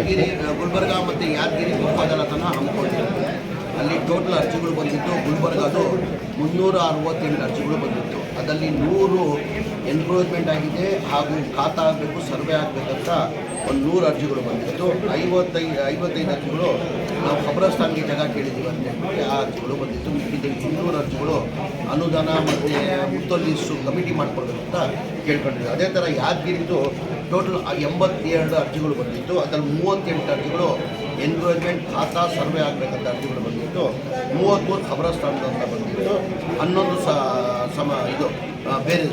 ಯಾದಗಿರಿ ಗುಲ್ಬರ್ಗ ಮತ್ತು ಯಾದಗಿರಿ ಉಪ ಅದಾಲತನ್ನು ಅಲ್ಲಿ ಟೋಟಲ್ ಅರ್ಜಿಗಳು ಬಂದಿದ್ದು ಗುಲ್ಬರ್ಗದು ಮುನ್ನೂರ ಅರವತ್ತೆಂಟು ಅರ್ಜಿಗಳು ಬಂದಿತ್ತು. ಅದರಲ್ಲಿ ನೂರು ಎನ್ಕ್ರೋಚ್ಮೆಂಟ್ ಆಗಿದೆ ಹಾಗೂ ಖಾತಾ ಆಗಬೇಕು, ಸರ್ವೆ ಆಗಬೇಕಂತ ಒಂದು ನೂರು ಅರ್ಜಿಗಳು ಬಂದಿತ್ತು. ಐವತ್ತೈದು ಐವತ್ತೈದು ಅರ್ಜಿಗಳು ನಾವು ಖಬರಸ್ಥಾನಿಗೆ ಜಾಗ ಕೇಳಿದ್ದೀವಿ ಅಂತ ಹೇಳ್ಬಿಟ್ಟು ಆ ಅರ್ಜಿಗಳು ಬಂದಿತ್ತು. ಮಿಕ್ಕಿದ್ದ ಇನ್ನೂರು ಅರ್ಜಿಗಳು ಅನುದಾನ ಮತ್ತು ಮುತ್ತೊಲ್ಲಿಸು ಕಮಿಟಿ ಮಾಡಿಕೊಳ್ಬೇಕು ಅಂತ ಕೇಳ್ಕೊಂಡಿದ್ವಿ ಅದೇ ಥರ ಯಾದಗಿರಿದು ಟೋಟಲ್ ಎಂಬತ್ತೇಳು ಅರ್ಜಿಗಳು ಬಂದಿತ್ತು. ಅದರಲ್ಲಿ ಮೂವತ್ತೆಂಟು ಅರ್ಜಿಗಳು ಎನ್ಕ್ರೋಚ್ಮೆಂಟ್ ಖಾತಾ ಸರ್ವೆ ಆಗಬೇಕಂತ ಅರ್ಜಿಗಳು ಬಂದಿತ್ತು. ಮೂವತ್ತ್ಮೂರು ಖಬರಸ್ಥಾನದ ಅಂತ ಬಂದಿತ್ತು. ಹನ್ನೊಂದು ಸಮ, ಇದು ಬೇರೆ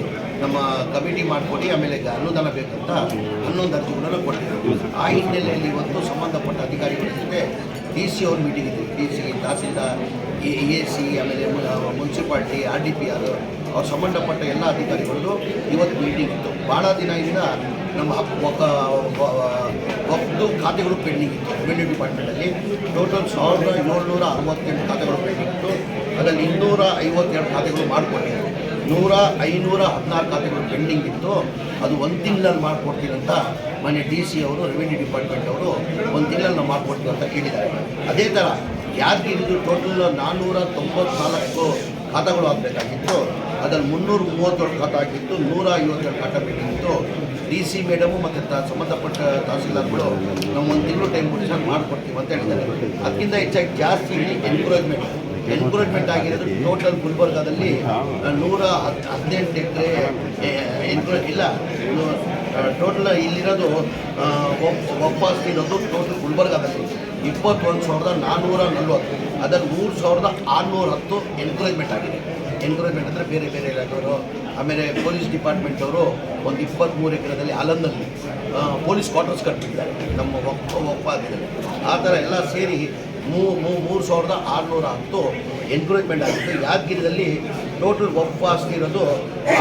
ನಮ್ಮ ಕಮಿಟಿ ಮಾಡಿಕೊಡಿ, ಆಮೇಲೆ ಅನುದಾನ ಬೇಕಂತ ಹನ್ನೊಂದು ಅರ್ಜಿಗಳನ್ನು ಕೊಟ್ಟಿದ್ದರು. ಆ ಹಿನ್ನೆಲೆಯಲ್ಲಿ ಇವತ್ತು ಸಂಬಂಧಪಟ್ಟ ಅಧಿಕಾರಿಗಳ ಜೊತೆ ಡಿ ಸಿ ಅವ್ರ ಮೀಟಿಂಗ್ ಇತ್ತು. D C tahsildar, A A C, ಆಮೇಲೆ municipality, R D P, R, ಅವ್ರು ಸಂಬಂಧಪಟ್ಟ ಎಲ್ಲ ಅಧಿಕಾರಿಗಳದ್ದು ಇವತ್ತು ಮೀಟಿಂಗ್ ಇತ್ತು. ಭಾಳ ದಿನದಿಂದ ನಮ್ಮ ಒಂದು ಖಾತೆಗಳು ಪೆಂಡಿಂಗ್ ಇತ್ತು. ರೆವಿನ್ಯೂ ಡಿಪಾರ್ಟ್ಮೆಂಟಲ್ಲಿ ಟೋಟಲ್ ಸಾವಿರದ ಏಳ್ನೂರ ಅರವತ್ತೆಂಟು ಖಾತೆಗಳು ಪೆಂಡಿಂಗ್ ಇತ್ತು. ಅದರಲ್ಲಿ ಇನ್ನೂರ ಐವತ್ತೆರಡು ಖಾತೆಗಳು ಮಾಡಿಕೊಟ್ಟಿದ್ರು. ನೂರ ಐನೂರ ಹದಿನಾರು ಖಾತೆಗಳು ಪೆಂಡಿಂಗ್ ಇತ್ತು. ಅದು ಒಂದು ತಿಂಗಳಲ್ಲಿ ಮಾಡಿಕೊಡ್ತೀನಿ ಅಂತ ಮನೆ ಡಿ ಸಿ ಅವರು ರೆವೆನ್ಯೂ ಡಿಪಾರ್ಟ್ಮೆಂಟ್ ಅವರು ಒಂದು ತಿಂಗಳಲ್ಲಿ ನಾವು ಮಾಡಿಕೊಡ್ತೀವಿ ಅಂತ ಕೇಳಿದ್ದಾರೆ. ಅದೇ ಥರ ಯಾರಿಗೆ ಇದು ಟೋಟಲ್ ನಾನ್ನೂರ ತೊಂಬತ್ನಾಲ್ಕು ಖಾತೆಗಳು ಆಗಬೇಕಾಗಿತ್ತು, ಅದರಲ್ಲಿ ಮುನ್ನೂರ ಮೂವತ್ತೇಳು ಖಾತೆ ಆಗಿತ್ತು, ನೂರ ಐವತ್ತೆರಡು ಖಾತೆ ಬೇಕಿತ್ತು ಡಿ ಸಿ ಮೇಡಮು ಮತ್ತು ತ ಸಂಬಂಧಪಟ್ಟ ತಹಸೀಲ್ದಾರ್ಗಳು ನಮ್ಮ ಒಂದು ತಿಂಗಳು ಟೈಮ್ ಕೊಟ್ಟು ಮಾಡಿಕೊಡ್ತೀವಿ ಅಂತ ಹೇಳ್ತಾರೆ. ಅದಕ್ಕಿಂತ ಹೆಚ್ಚಾಗಿ ಜಾಸ್ತಿ ಎನ್ಕರೇಜ್ಮೆಂಟ್ ಎನ್ಕರೇಜ್ಮೆಂಟ್ ಆಗಿರೋದು ಟೋಟಲ್ ಗುಲ್ಬರ್ಗಾದಲ್ಲಿ ನೂರ ಹತ್ ಹದಿನೆಂಟು ಎಕರೆ ಎನ್ಕರೇಜ್ ಇಲ್ಲ ಟೋಟಲ್ ಇಲ್ಲಿರೋದು ಒಪ್ಪಾಸ್ ಇರೋದು ಟೋಟಲ್ ಗುಲ್ಬರ್ಗಾದಲ್ಲಿ. ಇಪ್ಪತ್ತೊಂದು ಸಾವಿರದ ನಾನ್ನೂರ ನಲ್ವತ್ತು. ಅದರಲ್ಲಿ ಮೂರು ಸಾವಿರದ ಆರುನೂರ ಹತ್ತು ಎನ್ಕರೇಜ್ಮೆಂಟ್ ಆಗಿದೆ. ಎನ್ಕರೇಜ್ಮೆಂಟ್ ಅಂದರೆ ಬೇರೆ ಬೇರೆ ಇಲಾಖೆಯವರು ಆಮೇಲೆ ಪೊಲೀಸ್ ಡಿಪಾರ್ಟ್ಮೆಂಟ್ ಅವರು ಒಂದು ಇಪ್ಪತ್ತ್ಮೂರು ಎಕರೆದಲ್ಲಿ ಅಲನ್ನಲ್ಲಿ ಪೊಲೀಸ್ ಕ್ವಾರ್ಟರ್ಸ್ ಕಟ್ಟಿದ್ದಾರೆ. ನಮ್ಮ ಒಪ್ಪ ಒಪ್ಪ ಆ ಥರ ಎಲ್ಲ ಸೇರಿ ಮೂ ಮೂ- ಮೂರು ಸಾವಿರದ ಆರುನೂರ ಹತ್ತು ಎನ್ಕ್ರೋಚ್ಮೆಂಟ್ ಆಗಿತ್ತು. ಯಾದಗಿರಿದಲ್ಲಿ ಟೋಟಲ್ ಆಸ್ತಿ ಇರೋದು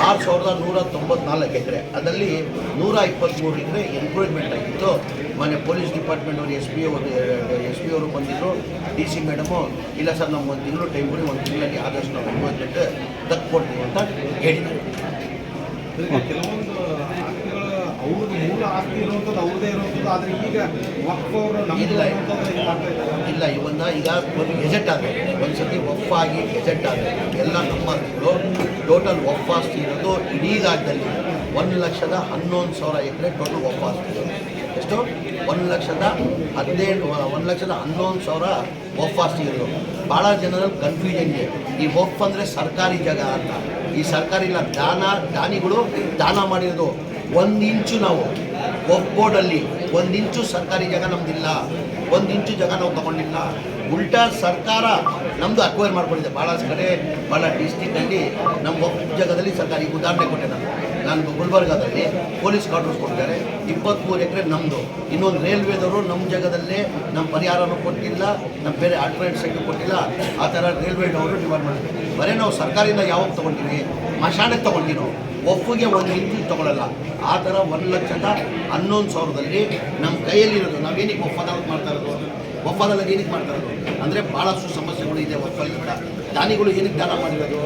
ಆರು ಸಾವಿರದ ನೂರ ತೊಂಬತ್ನಾಲ್ಕು ಎಕರೆ. ಅದರಲ್ಲಿ ನೂರ ಇಪ್ಪತ್ತ್ಮೂರು ಎಕರೆ ಎನ್ಕ್ರೋಚ್ಮೆಂಟ್ ಆಗಿತ್ತು. ಮೊನ್ನೆ ಪೊಲೀಸ್ ಡಿಪಾರ್ಟ್ಮೆಂಟ್ ಅವರು ಎಸ್ ಪಿ ಅವರು ಎಸ್ ಪಿ ಅವರು ಬಂದಿದ್ದರು ಡಿ ಸಿ ಮೇಡಮು ಇಲ್ಲ ಸರ್ ನಮ್ಮ ಒಂದು ತಿಂಗಳು ಟೈಮ್ ಕೊಡಿ, ಒಂದು ತಿಂಗಳಲ್ಲಿ ಆದಷ್ಟು ನಾವು ಎನ್ಕ್ರೋಚ್ಮೆಂಟ್ ತಕ್ಕೊಡ್ತೀವಿ ಅಂತ ಹೇಳಿದ್ದಾರೆ. ಕೆಲವೊಂದು ಆಸ್ತಿ ಇರುವಂಥದ್ದು ಅವ್ರದೇ ಇರುವಂಥದ್ದು ಆದರೆ ಈಗ ವಕ್ಫ್ ಅವರು ಇಲ್ಲ. ಇಲ್ಲ. ಇವನ್ನ ಈಗ ಒಂದು ಗೆಜೆಟ್ ಆಗಿದೆ ಒಂದು ಸತಿ ಒಫ್ ಆಗಿ ಗೆಜೆಟ್ ಆಗಿದೆ ಎಲ್ಲ ನಮ್ಮ ಟೋಟಲ್ ಒಫ್ ಆಸ್ತಿ ಇರೋದು ಇಡೀ ರಾಜ್ಯದಲ್ಲಿ ಒಂದು ಲಕ್ಷದ ಹನ್ನೊಂದು ಸಾವಿರ ಎಕರೆ ಟೋಟಲ್ ಒಫ್ ಆಸ್ತಿ ಇರೋದು. ಎಷ್ಟು? ಒಂದು ಲಕ್ಷದ ಹದಿನೇಳು ಒಂದು ಲಕ್ಷದ ಹನ್ನೊಂದು ಸಾವಿರ ಒಫ್ ಆಸ್ತಿ ಇರೋದು. ಭಾಳ ಜನರಲ್ಲಿ ಕನ್ಫ್ಯೂಷನ್ ಇದೆ. ಈ ಒಫ್ ಅಂದರೆ ಸರ್ಕಾರಿ ಜಾಗ ಅಂತ. ಈ ಸರ್ಕಾರಿ ಇಲ್ಲ ದಾನ ದಾನಿಗಳು ದಾನ ಮಾಡಿರೋದು. ಒಂದು ಇಂಚು ನಾವು ಒಫ್ ಬೋರ್ಡಲ್ಲಿ ಒಂದು ಇಂಚು ಸರ್ಕಾರಿ ಜಾಗ ನಮ್ದಿಲ್ಲ, ಒಂದು ಇಂಚು ಜಾಗ ನಾವು ತಗೊಂಡಿಲ್ಲ. ಉಲ್ಟಾ ಸರ್ಕಾರ ನಮ್ಮದು ಅಕ್ವೈರ್ ಮಾಡ್ಕೊಂಡಿದೆ. ಭಾಳ ಕಡೆ ಭಾಳ ಡಿಸ್ಟಿಕಲ್ಲಿ ನಮ್ಮ ಒಬ್ಬ ಜಾಗದಲ್ಲಿ ಸರ್ಕಾರ ಈಗ ಉದಾಹರಣೆ ಕೊಟ್ಟೆ ನಾನು. ನಾನು ಗುಲ್ಬರ್ಗಾದಲ್ಲಿ ಪೊಲೀಸ್ ಕ್ವಾರ್ಟರ್ಸ್ ಕೊಟ್ಟಿದ್ದಾರೆ. ಇಪ್ಪತ್ತ್ಮೂರು ಎಕರೆ ನಮ್ಮದು ಇನ್ನೊಂದು ರೈಲ್ವೆದವರು ನಮ್ಮ ಜಾಗದಲ್ಲೇ ನಮ್ಮ ಪರಿಹಾರನೂ ಕೊಟ್ಟಿಲ್ಲ ನಮ್ಮ ಬೇರೆ ಆಲ್ಟರ್ನೇಟ್ ಸೈಡ್ ಕೊಟ್ಟಿಲ್ಲ. ಆ ಥರ ರೈಲ್ವೆನವರು ಡಿಮಾಂಡ್ ಮಾಡಿದ್ರು ಬರೀ ನಾವು ಸರ್ಕಾರದಿಂದ ಯಾವಾಗ ತೊಗೊಂಡಿವಿ ಮಶಾಣಕ್ಕೆ ತೊಗೊಂಡಿವಿ ನಾವು ಒಪ್ಪಿಗೆ ಒಂದು ಇಂಚು ತಗೊಳ್ಳಲ್ಲ ಆ ಥರ ಒಂದು ಲಕ್ಷದ ಹನ್ನೊಂದು ಸಾವಿರದಲ್ಲಿ ನಮ್ಮ ಕೈಯಲ್ಲಿರೋದು. ನಾವೇನಿಗೆ ಒಪ್ಪಂದ ಮಾಡ್ತಾ ಇರೋದು? ಒಪ್ಪಂದದಲ್ಲಿ ಏನಕ್ಕೆ ಮಾಡ್ತಾ ಇರೋದು? ಅಂದರೆ ಭಾಳಷ್ಟು ಸಮಸ್ಯೆಗಳು ಇದೆ ಕೂಡ. ದಾನಿಗಳು ಏನಕ್ಕೆ ದಾನ ಮಾಡಿರೋದು?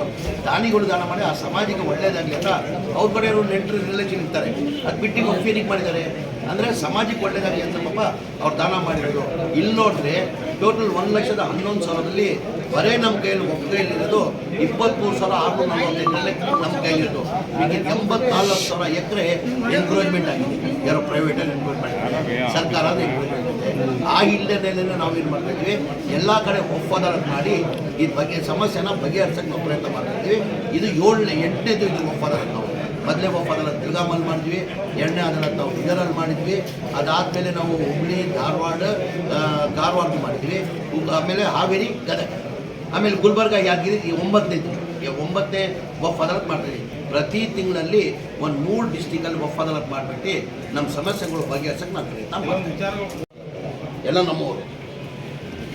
ದಾನಿಗಳು ದಾನ ಮಾಡಿ ಆ ಸಮಾಜಕ್ಕೆ ಒಳ್ಳೇದಾಗಲಿ ಅಂತ ಅವ್ರ ಕಡೆ ಅವರು ನೆಂಟರು ರಿಲೇಷನ್ ಇರ್ತಾರೆ ಅದು ಬಿಟ್ಟು ಒಪ್ಪಿ ಏನಕ್ಕೆ ಮಾಡಿದ್ದಾರೆ. ಅಂದರೆ ಸಮಾಜಕ್ಕೆ ಒಳ್ಳೇದಾಗಲಿ ಅಂತ ಪಾಪ ಅವ್ರು ದಾನ ಮಾಡಿರೋದು. ಇಲ್ಲಿ ನೋಡಿದ್ರೆ ಟೋಟಲ್ ಒಂದು ಲಕ್ಷದ ಹನ್ನೊಂದು ಸಾವಿರದಲ್ಲಿ ಬರೇ ನಮ್ಮ ಕೈಯಲ್ಲಿ ಒಬ್ಬ ಕೈಯಲ್ಲಿರೋದು ಇಪ್ಪತ್ತ್ಮೂರು ಸಾವಿರ ಆರುನೂರ ನಲವತ್ತೈದು ನಮ್ಮ ಕೈಯಲ್ಲಿರೋದು ಈಗ ಎಂಬತ್ನಾಲ್ಕು ಸಾವಿರ ಎಕರೆ ಎನ್ಕ್ರೋಚ್ಮೆಂಟ್ ಆಗಿದೆ. ಯಾರೋ ಪ್ರೈವೇಟಲ್ಲಿ ಎನ್ಕ್ರೋಚ್ಮೆಂಟ್ ಸರ್ಕಾರ ಇದೆ ಆ ಹಿನ್ನೆಲೆಯಲ್ಲಿ ಮಾಡ್ತಾ ಇದ್ವಿ ಎಲ್ಲ ಕಡೆ ಒಪ್ಪಂದ ಮಾಡಿ ಈ ಬಗ್ಗೆ ಸಮಸ್ಯೆನ ಬಗೆಹರಿಸಕ್ಕೆ ನಾವು ಪ್ರಯತ್ನ ಮಾಡ್ತಾ ಇದ್ವಿ ಇದು ಏಳನೇ, ಎಂಟನೇದು ಇದು ಒಪ್ಪಂದ ನಾವು. ಮೊದಲೇ ಒಪ್ಪಂದ ತಿರುಗಾಮಲ್ಲಿ ಮಾಡಿದ್ವಿ. ಎರಡನೇ ಅದರ ನಾವು ಇದರಲ್ಲಿ ಮಾಡಿದ್ವಿ. ಅದಾದಮೇಲೆ ನಾವು ಹುಬ್ಳಿ, ಧಾರವಾಡ ಧಾರವಾಡ ಮಾಡಿದ್ವಿ. ಆಮೇಲೆ ಹಾವೇರಿ, ಗದಗ. ಆಮೇಲೆ ಗುಲ್ಬರ್ಗ ಯಾದಗಿರಿ? ಈ ಒಂಬತ್ತನೇ ಈ ಒಂಬತ್ತನೇ ವಫ್ ಅದಾಲತ್ ಮಾಡ್ತೀವಿ ಪ್ರತಿ ತಿಂಗಳಲ್ಲಿ ಒಂದು ಮೂರು ಡಿಸ್ಟಿಕಲ್ಲಿ ವಫ್ ಅದಾಲತ್ ಮಾಡಿಬಿಟ್ಟು ನಮ್ಮ ಸಮಸ್ಯೆಗಳು ಬಗೆಹರಿಸಕ್ಕೆ ನಾವು ಪ್ರಯತ್ನ ಎಲ್ಲ ನಮ್ಮವರು.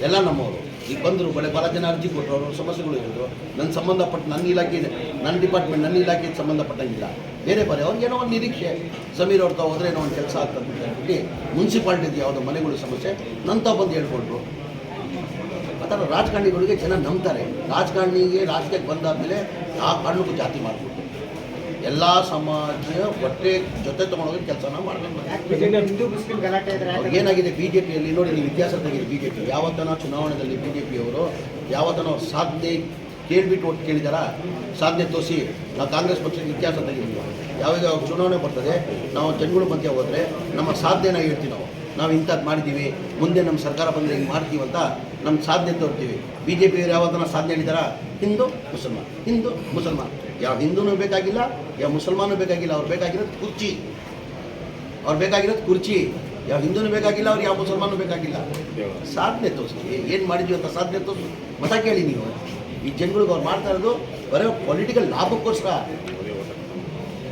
ಎಲ್ಲ ನಮ್ಮವರು. ಈಗ ಬಂದರು ಬಳೆ ಭಾಳ ಜನ ಅರ್ಜಿ ಕೊಟ್ಟರು ಅವರು ಸಮಸ್ಯೆಗಳು ಇರೋದು ನನ್ನ ಸಂಬಂಧಪಟ್ಟ ನನ್ನ ಇಲಾಖೆ ನನ್ನ ಡಿಪಾರ್ಟ್ಮೆಂಟ್ ನನ್ನ ಇಲಾಖೆಗೆ ಸಂಬಂಧಪಟ್ಟಂಗಿಲ್ಲ. ಬೇರೆ ಬೇರೆ ಅವ್ರಿಗೆ ಏನೋ ಒಂದು ನಿರೀಕ್ಷೆ. ಸಮೀರ್ ಅವ್ರ ಹೋದ್ರೆ ಏನೋ ಒಂದು ಕೆಲಸ ಆಗ್ತದೆ ಅಂತ ಹೇಳ್ಬಿಟ್ಟು ಮುನ್ಸಿಪಾಲ್ಟಿದು ಯಾವುದೋ ಮನೆಗಳು ಸಮಸ್ಯೆ. ನಂತ ಬಂದು ಹೇಳ್ಕೊಟ್ರು. ಥರ ರಾಜಕಾರಣಿಗಳಿಗೆ ಜನ ನಂಬ್ತಾರೆ. ರಾಜಕಾರಣಿಗೆ ರಾಜಕೀಯಕ್ಕೆ ಬಂದಾದಮೇಲೆ ಆ ಕಾರಣಕ್ಕೂ ಜಾತಿ ಮಾಡಿಬಿಟ್ಟು. ಎಲ್ಲ ಸಮಾಜ ಒಟ್ಟೆ ಜೊತೆ ತೊಗೊಂಡೋಗಿ ಕೆಲಸನ ಮಾಡಬೇಕು ಏನಾಗಿದೆ ಬಿ ಜೆ ಪಿಯಲ್ಲಿ ನೋಡಿ ನೀವು ಇತಿಹಾಸ ತೆಗೀರಿ ಬಿ ಜೆ ಪಿ ಯಾವತ್ತನ ಚುನಾವಣೆಯಲ್ಲಿ ಬಿ ಜೆ ಪಿಯವರು ಯಾವತ್ತನ ಸಾಧನೆ ಕೇಳ್ಬಿಟ್ಟು ಒಟ್ಟು ಕೇಳಿದಾರ? ಸಾಧನೆ ತೋರಿಸಿ ನಾವು ಕಾಂಗ್ರೆಸ್ ಪಕ್ಷಕ್ಕೆ ಇತಿಹಾಸ ತೆಗಿದ್ವಿ ಯಾವಾಗ ಯಾವಾಗ ಚುನಾವಣೆ ಬರ್ತದೆ ನಾವು ಜನಗಳು ಮಧ್ಯೆ ಹೋದರೆ ನಮ್ಮ ಸಾಧ್ಯನ ಹೇಳ್ತೀವಿ ನಾವು. ನಾವು ಇಂಥದ್ದು ಮಾಡಿದ್ದೀವಿ ಮುಂದೆ ನಮ್ಮ ಸರ್ಕಾರ ಬಂದರೆ ಹಿಂಗೆ ಮಾಡ್ತೀವಿ ಅಂತ ನಮ್ಮ ಸಾಧನೆ ತೋರ್ತೀವಿ ಬಿ ಜೆ ಪಿಯವರು ಯಾವತ್ತನ ಸಾಧನೆ ಹೇಳಿದಾರ? ಹಿಂದೂ, ಮುಸಲ್ಮಾನ್. ಹಿಂದೂ, ಮುಸಲ್ಮಾನ್. ಯಾವ ಹಿಂದೂನೂ ಬೇಕಾಗಿಲ್ಲ, ಯಾವ ಮುಸಲ್ಮಾನೂ ಬೇಕಾಗಿಲ್ಲ, ಅವ್ರು ಬೇಕಾಗಿರೋದು ಕುರ್ಚಿ. ಅವ್ರು ಬೇಕಾಗಿರೋದು ಕುರ್ಚಿ. ಯಾವ ಹಿಂದೂನು ಬೇಕಾಗಿಲ್ಲ, ಅವ್ರು ಯಾವ ಮುಸಲ್ಮಾನೂ ಬೇಕಾಗಿಲ್ಲ. ಸಾಧನೆ ತೋರಿಸಿ. ಏನು ಮಾಡಿದ್ವಿ ಅಂತ ಸಾಧನೆ ತೋರಿಸಿ. ಮತ ಕೇಳಿ ನೀವು. ಈ ಜನಗಳಿಗೆ ಅವ್ರು ಮಾಡ್ತಾ ಇರೋದು ಬರೋ ಪೊಲಿಟಿಕಲ್ ಲಾಭಕ್ಕೋಸ್ಕರ.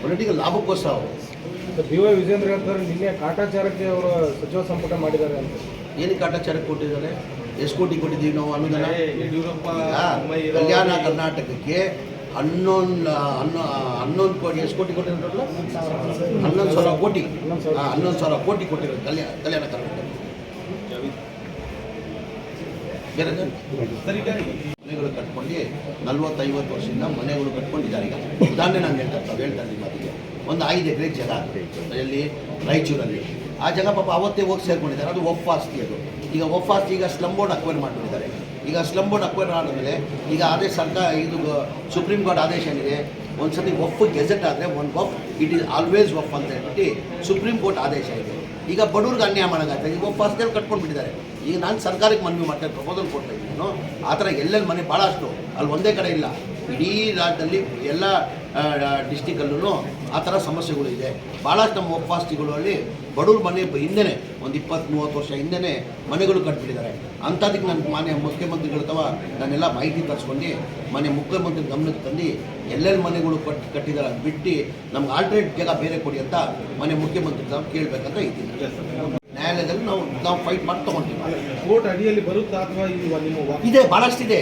ಪೊಲಿಟಿಕಲ್ ಲಾಭಕ್ಕೋಸ್ಕರ ಅವರು. ಬಿ ವೈ ವಿಜೇಂದ್ರ ನಿನ್ನೆ ಕಾಟಾಚಾರಕ್ಕೆ ಅವರು ಸಚಿವ ಸಂಪುಟ ಮಾಡಿದ್ದಾರೆ ಅಂತ. ಏನಕ್ಕೆ ಕಾಟಾಚಾರಕ್ಕೆ ಕೊಟ್ಟಿದ್ದಾರೆ? ಎಷ್ಟು ಕೋಟಿ ಕೊಟ್ಟಿದ್ದೀವಿ ನಾವು ಅನುದಾನ? ಕಲ್ಯಾಣ ಕರ್ನಾಟಕಕ್ಕೆ ಹನ್ನೊಂದು ಹನ್ನೊ ಹನ್ನೊಂದು ಕೋಟಿ ಎಷ್ಟು ಕೋಟಿ ಕೊಟ್ಟಿರೋದ್ರಲ್ಲ? ಹನ್ನೊಂದು ಸಾವಿರ ಕೋಟಿ. ಹನ್ನೊಂದು ಸಾವಿರ. ಹಾಂ ಹನ್ನೊಂದು ಸಾವಿರ ಕೋಟಿ ಕೊಟ್ಟಿರೋದು ಕಲ್ಯಾಣ ಕಲ್ಯಾಣ ಕರ್ನಾಟಕ. ಮನೆಗಳು ಕಟ್ಕೊಂಡು ನಲ್ವತ್ತೈವತ್ತು ವರ್ಷದಿಂದ ಮನೆಗಳು ಕಟ್ಕೊಂಡಿದ್ದಾರೆ ಈಗ. ಉದಾಹರಣೆ ನಾನು ಹೇಳ್ತಾ ಹೇಳ್ತಾ ಇದ್ದೀನಿ ಮಾತಿಗೆ. ಒಂದು ಐದು ಎಕರೆ ಜಾಗ ಎಲ್ಲಿ ರಾಯಚೂರಲ್ಲಿ ಆ ಜಾಗ ಪಾಪ ಅವತ್ತೇ ಹೋಗಿ ಸೇರ್ಕೊಂಡಿದ್ದಾರೆ. ಅದು ಒಫ್ ಆಸ್ತಿ ಅದು. ಈಗ ಒಫ್ ಆಸ್ತಿ ಈಗ ಸ್ಲಮ್ ಬೋರ್ಡ್ ಅಕ್ವೈರ್ ಮಾಡ್ಕೊಂಡಿದ್ದಾರೆ. ಈಗ ಸ್ಲಮ್ ಬೋರ್ಡ್ ಅಕ್ವೈರ್ ಆದಮೇಲೆ ಈಗ ಅದೇ ಸರ್ಕಾರ, ಇದು ಸುಪ್ರೀಂ ಕೋರ್ಟ್ ಆದೇಶ ಏನಿದೆ ಒಂದು ಸತಿ ಒಫ್ ಗೆಜೆಟ್ ಆದರೆ one of it is always of ಅಂತ ಹೇಳ್ಬಿಟ್ಟು ಸುಪ್ರೀಂ ಕೋರ್ಟ್ ಆದೇಶ ಇದೆ. ಈಗ ಬಡವ್ರಿಗೆ ಅನ್ಯಾಯ ಮಾಡೋಕ್ಕಾಗ್ತದೆ ಈಗ ಒಫ್ ಆಸ್ತಿಯಲ್ಲಿ ಕಟ್ಕೊಂಡು ಬಿಟ್ಟಿದ್ದಾರೆ ಈಗ ನಾನು ಸರ್ಕಾರಕ್ಕೆ ಮನವಿ ಮಾಡ್ತೇನೆ ಪ್ರಪೋಸಲ್ ಕೊಡ್ತಾ ಇದ್ದೀನಿ ನಾನು. ಆ ಥರ ಎಲ್ಲೆಲ್ಲಿ ಮನೆ ಭಾಳಷ್ಟು ಅಲ್ಲಿ ಒಂದೇ ಕಡೆ ಇಲ್ಲ. ಇಡೀ ರಾಜ್ಯದಲ್ಲಿ ಎಲ್ಲ ಡಿಸ್ಟಿಕಲ್ಲೂ ಆ ಥರ ಸಮಸ್ಯೆಗಳು ಇದೆ. ಭಾಳಷ್ಟು ನಮ್ಮ ಒಪ್ಪಾಸ್ತಿಗಳಲ್ಲಿ ಬಡವ್ರ ಮನೆ ಹಿಂದೆನೇ ಒಂದು ಇಪ್ಪತ್ತು ಮೂವತ್ತು ವರ್ಷ ಹಿಂದೆ ಮನೆಗಳು ಕಟ್ಬಿಟ್ಟಿದ್ದಾರೆ. ಅಂಥದಕ್ಕೆ ನನ್ನ ಮನೆ ಮುಖ್ಯಮಂತ್ರಿಗಳು ಅಥವಾ ನಾನೆಲ್ಲ ಮಾಹಿತಿ ತರಿಸ್ಕೊಂಡು ಮನೆ ಮುಖ್ಯಮಂತ್ರಿ ಗಮನಕ್ಕೆ ತಂದು ಎಲ್ಲೆಲ್ಲಿ ಮನೆಗಳು ಕಟ್ಟಿ ಕಟ್ಟಿದ್ದಾರೆ ಅದು ಬಿಟ್ಟು ನಮ್ಗೆ ಆಲ್ಟ್ರೇಟ್ ಜಾಗ ಬೇರೆ ಕೊಡಿ ಅಂತ ಮನೆ ಮುಖ್ಯಮಂತ್ರಿ ತಾವು ಕೇಳಬೇಕಂತ ಇದ್ದೀನಿ. ನ್ಯಾಯಾಲಯದಲ್ಲಿ ನಾವು ನಾವು ಫೈಟ್ ಮಾಡಿ ತೊಗೊಂಡಿದ್ದೀವಿ ಕೋರ್ಟ್ ಅಡಿಯಲ್ಲಿ ಬರುತ್ತಾ ಅಥವಾ ಇದೆ ಭಾಳಷ್ಟಿದೆ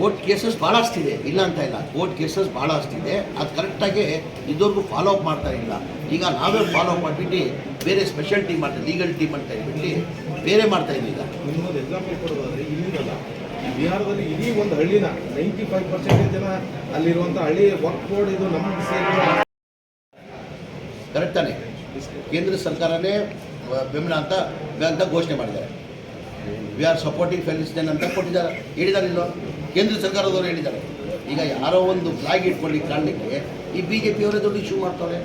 ಕೋರ್ಟ್ ಕೇಸಸ್ ಭಾಳ ಅಷ್ಟಿದೆ ಇಲ್ಲ ಅಂತ ಇಲ್ಲ. ಕೋರ್ಟ್ ಕೇಸಸ್ ಭಾಳ ಅಷ್ಟಿದೆ ಅದು ಕರೆಕ್ಟಾಗಿ ಇದುವರೆಗೂ ಫಾಲೋ ಅಪ್ ಮಾಡ್ತಾ ಇಲ್ಲ. ಈಗ ನಾವೇ ಫಾಲೋ ಅಪ್ ಮಾಡಿಬಿಟ್ಟು ಬೇರೆ ಸ್ಪೆಷಲ್ ಟೀಮ್ ಮಾಡ್ತಾ ಲೀಗಲ್ ಟೀಮ್ ಅಂತ ಹೇಳ್ಬಿಟ್ಟು ಬೇರೆ ಮಾಡ್ತಾ ಇದ್ದೀವಿ ಈಗ. ನಿಮ್ಮೊಂದು ಎಕ್ಸಾಂಪಲ್ ಕೊಡೋದಾದ್ರೆ ಈ ಬಿಹಾರದಲ್ಲಿ ಇಡೀ ಒಂದು ಹಳ್ಳಿನ ನೈಂಟಿ ಫೈವ್ ಪರ್ಸೆಂಟೇಜ್ ಜನ ಅಲ್ಲಿರುವಂಥ ಹಳ್ಳಿ ವರ್ಕ್ ಬೋರ್ಡ್ ಇದು ನಮ್ಮ ಕರೆಕ್ಟಾನೆ ಕರೆಕ್ಟ್ ಕೇಂದ್ರ ಸರ್ಕಾರನೇ ಬೆಂಬಲ ಅಂತ ಅಂತ ಘೋಷಣೆ ಮಾಡಿದ್ದಾರೆ. ವಿ ಆರ್ ಸಪೋರ್ಟಿಂಗ್ ಫೆಲಿಸ್ಟೈನ್ ಅಂತ ಕೊಟ್ಟಿದ್ದಾರೆ. ಹೇಳಿದ್ದಾರೆ ಇಲ್ಲೋ ಕೇಂದ್ರ ಸರ್ಕಾರದವರು ಹೇಳಿದ್ದಾರೆ. ಈಗ ಯಾರೋ ಒಂದು ಫ್ಲಾಗ್ ಇಟ್ಕೊಳ್ಳಿ ಕಾರಣಕ್ಕೆ ಈ ಬಿ ಜೆ ಪಿಯವರೇ ದುಡ್ಡು ಇಶ್ಯೂ ಮಾಡ್ತಾರೆ.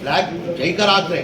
ಫ್ಲಾಗ್ ಜೈಕರ್ ಆದರೆ.